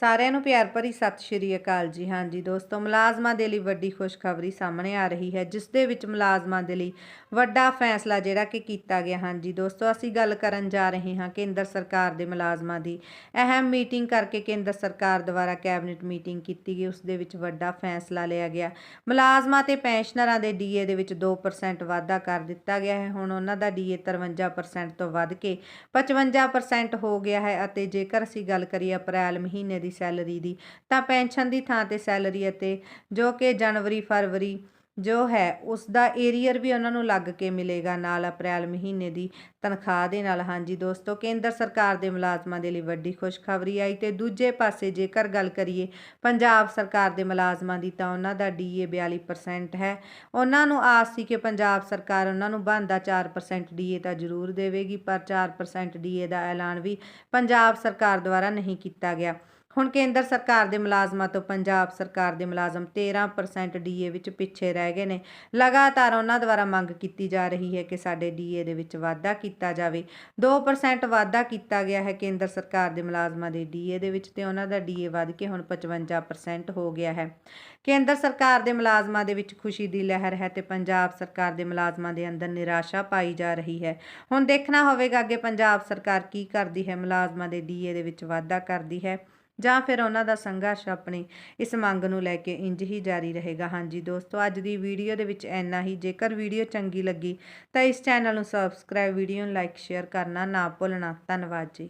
ਸਾਰਿਆਂ ਨੂੰ ਪਿਆਰ ਭਰੀ ਸਤਿ ਸ਼੍ਰੀ ਅਕਾਲ ਜੀ। ਹਾਂਜੀ ਦੋਸਤੋ, ਮੁਲਾਜ਼ਮਾਂ ਦੇ ਲਈ ਵੱਡੀ ਖੁਸ਼ਖਬਰੀ ਸਾਹਮਣੇ ਆ ਰਹੀ ਹੈ, ਜਿਸ ਦੇ ਵਿੱਚ ਮੁਲਾਜ਼ਮਾਂ ਦੇ ਲਈ ਵੱਡਾ ਫੈਸਲਾ ਜਿਹੜਾ ਕਿ ਕੀਤਾ ਗਿਆ। ਹਾਂਜੀ ਦੋਸਤੋ, ਅਸੀਂ ਗੱਲ ਕਰਨ ਜਾ ਰਹੇ ਹਾਂ ਕੇਂਦਰ ਸਰਕਾਰ ਦੇ ਮੁਲਾਜ਼ਮਾਂ ਦੀ। ਅਹਿਮ ਮੀਟਿੰਗ ਕਰਕੇ ਕੇਂਦਰ ਸਰਕਾਰ ਦੁਆਰਾ ਕੈਬਨਿਟ ਮੀਟਿੰਗ ਕੀਤੀ ਗਈ, ਉਸ ਦੇ ਵਿੱਚ ਵੱਡਾ ਫੈਸਲਾ ਲਿਆ ਗਿਆ। ਮੁਲਾਜ਼ਮਾਂ ਤੇ ਪੈਨਸ਼ਨਰਾਂ ਦੇ ਡੀਏ ਦੇ ਵਿੱਚ 2% ਵਾਧਾ ਕਰ ਦਿੱਤਾ ਗਿਆ ਹੈ। ਹੁਣ ਉਹਨਾਂ ਦਾ ਡੀਏ 53% ਤੋਂ ਵੱਧ ਕੇ 55% ਹੋ ਗਿਆ ਹੈ ਅਤੇ ਜੇਕਰ ਅਸੀਂ ਗੱਲ ਕਰੀਏ ਅਪ੍ਰੈਲ ਮਹੀਨੇ ਦੀ ਸੈਲਰੀ ਦੀ, ਤਾਂ ਪੈਨਸ਼ਨ ਦੀ ਥਾਂ ਤੇ ਸੈਲਰੀ ਅਤੇ ਜੋ ਕਿ ਜਨਵਰੀ, ਫਰਵਰੀ ਜੋ ਹੈ ਉਸ ਦਾ ਏਰੀਅਰ ਵੀ ਉਹਨਾਂ ਨੂੰ ਲੱਗ ਕੇ ਮਿਲੇਗਾ ਨਾਲ ਅਪ੍ਰੈਲ ਮਹੀਨੇ ਦੀ ਤਨਖਾਹ ਦੇ ਨਾਲ। ਹਾਂਜੀ ਦੋਸਤੋ, ਕੇਂਦਰ ਸਰਕਾਰ ਦੇ ਮੁਲਾਜ਼ਮਾਂ ਦੇ ਲਈ ਵੱਡੀ ਖੁਸ਼ਖਬਰੀ ਆਈ ਤੇ ਦੂਜੇ ਪਾਸੇ ਜੇਕਰ ਗੱਲ ਕਰੀਏ ਪੰਜਾਬ ਸਰਕਾਰ ਦੇ ਮੁਲਾਜ਼ਮਾਂ ਦੀ, ਤਾਂ ਉਹਨਾਂ ਦਾ ਡੀਏ 42% ਹੈ। ਉਹਨਾਂ ਨੂੰ ਆਸ ਸੀ ਕਿ ਪੰਜਾਬ ਸਰਕਾਰ ਉਹਨਾਂ ਨੂੰ ਬਣਦਾ 4% ਡੀਏ ਤਾਂ ਜ਼ਰੂਰ ਦੇਵੇਗੀ, ਪਰ 4% ਡੀਏ ਦਾ ਐਲਾਨ ਵੀ ਪੰਜਾਬ ਸਰਕਾਰ ਦੁਆਰਾ ਨਹੀਂ ਕੀਤਾ ਗਿਆ। ਹੁਣ ਕੇਂਦਰ ਸਰਕਾਰ ਦੇ ਮੁਲਾਜ਼ਮਾਂ ਤੋਂ ਪੰਜਾਬ ਸਰਕਾਰ ਦੇ ਮੁਲਾਜ਼ਮ 13% ਡੀਏ ਵਿੱਚ ਪਿੱਛੇ ਰਹਿ ਗਏ ਨੇ। ਲਗਾਤਾਰ ਉਹਨਾਂ ਦੁਆਰਾ ਮੰਗ ਕੀਤੀ ਜਾ ਰਹੀ ਹੈ ਕਿ ਸਾਡੇ ਡੀਏ ਦੇ ਵਿੱਚ ਵਾਧਾ ਕੀਤਾ ਜਾਵੇ। 2% ਵਾਧਾ ਕੀਤਾ ਗਿਆ ਹੈ ਕੇਂਦਰ ਸਰਕਾਰ ਦੇ ਮੁਲਾਜ਼ਮਾਂ ਦੇ ਡੀਏ ਦੇ ਵਿੱਚ ਤੇ ਉਹਨਾਂ ਦਾ ਡੀਏ ਵੱਧ ਕੇ ਹੁਣ 55% ਹੋ ਗਿਆ ਹੈ। ਕੇਂਦਰ ਸਰਕਾਰ ਦੇ ਮੁਲਾਜ਼ਮਾਂ ਦੇ ਵਿੱਚ ਖੁਸ਼ੀ ਦੀ ਲਹਿਰ ਹੈ ਤੇ ਪੰਜਾਬ ਸਰਕਾਰ ਦੇ ਮੁਲਾਜ਼ਮਾਂ ਦੇ ਅੰਦਰ ਨਿਰਾਸ਼ਾ ਪਾਈ ਜਾ ਰਹੀ ਹੈ। ਹੁਣ ਦੇਖਣਾ ਹੋਵੇਗਾ ਅੱਗੇ ਪੰਜਾਬ ਸਰਕਾਰ ਕੀ ਕਰਦੀ ਹੈ। ਮੁਲਾਜ਼ਮਾਂ ਦੇ ਡੀਏ ਦੇ ਵਿੱਚ ਵਾਧਾ ਕਰਦੀ ਹੈ। ਜਾਂ ਫਿਰ ਉਹਨਾਂ ਦਾ ਸੰਘਰਸ਼ ਆਪਣੀ ਇਸ ਮੰਗ ਨੂੰ ਲੈ ਕੇ ਇੰਜ ਹੀ ਜਾਰੀ ਰਹੇਗਾ। ਹਾਂਜੀ ਦੋਸਤੋ, ਅੱਜ ਦੀ ਵੀਡੀਓ ਦੇ ਵਿੱਚ ਇੰਨਾ ਹੀ। ਜੇਕਰ ਵੀਡੀਓ ਚੰਗੀ ਲੱਗੀ ਤਾਂ ਇਸ ਚੈਨਲ ਨੂੰ ਸਬਸਕ੍ਰਾਈਬ ਵੀਡੀਓ ਨੂੰ ਲਾਈਕ ਸ਼ੇਅਰ ਕਰਨਾ ਨਾ ਭੁੱਲਣਾ। ਧੰਨਵਾਦ ਜੀ।